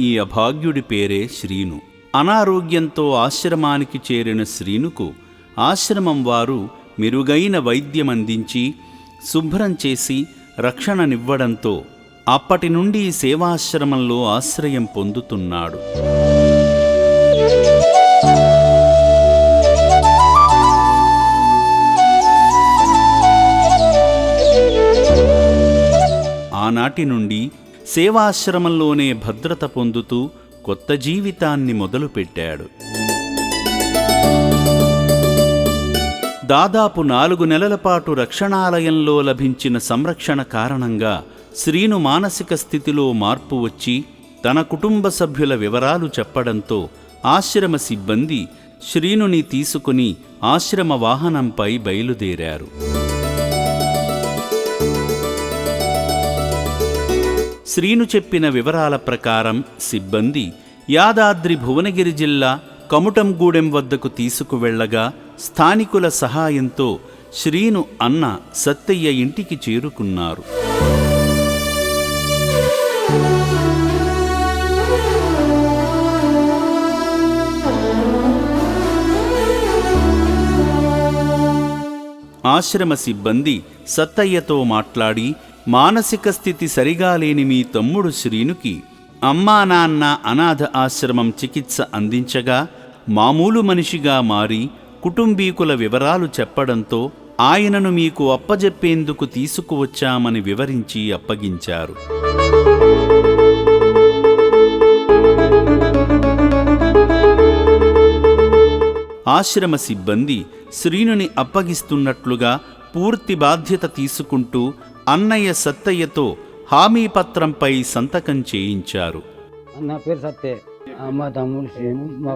ఈ అభాగ్యుడి పేరే శ్రీను. అనారోగ్యంతో ఆశ్రమానికి చేరిన శ్రీనుకు ఆశ్రమం వారు మెరుగైన వైద్యం అందించి శుభ్రం చేసి రక్షణనివ్వడంతో అప్పటి నుండి సేవాశ్రమంలో ఆశ్రయం పొందుతున్నాడు. ఆనాటి నుండి సేవాశ్రమంలోనే భద్రత పొందుతూ కొత్త జీవితాన్ని మొదలుపెట్టాడు. దాదాపు నాలుగు నెలల పాటు రక్షణాలయంలో లభించిన సంరక్షణ కారణంగా శ్రీను మానసిక స్థితిలో మార్పు వచ్చి తన కుటుంబ సభ్యుల వివరాలు చెప్పడంతో ఆశ్రమ సిబ్బంది శ్రీనుని తీసుకుని ఆశ్రమ వాహనంపై బయలుదేరారు. శ్రీను చెప్పిన వివరాల ప్రకారం సిబ్బంది యాదాద్రి భువనగిరి జిల్లా కముటంగూడెం వద్దకు తీసుకువెళ్ళగా స్థానికుల సహాయంతో శ్రీను అన్న సత్తయ్య ఇంటికి చేరుకున్నారు. ఆశ్రమ సిబ్బంది సత్తయ్యతో మాట్లాడి మానసిక స్థితి సరిగా లేని మీ తమ్ముడు శ్రీనుకి అమ్మా నాన్న అనాథ ఆశ్రమం చికిత్స అందించగా మామూలు మనిషిగా మారి కుటుంబీకుల వివరాలు చెప్పడంతో ఆయనను మీకు అప్పజెప్పేందుకు తీసుకువచ్చామని వివరించి అప్పగించారు. ఆశ్రమ సిబ్బంది శ్రీనుని అప్పగిస్తున్నట్లుగా పూర్తి బాధ్యత తీసుకుంటూ అన్నయ్య సత్తయ్యతో హామీ పత్రంపై సంతకం చేయించారు. నా పేరు సత్తే. మా తమ్ముడు మా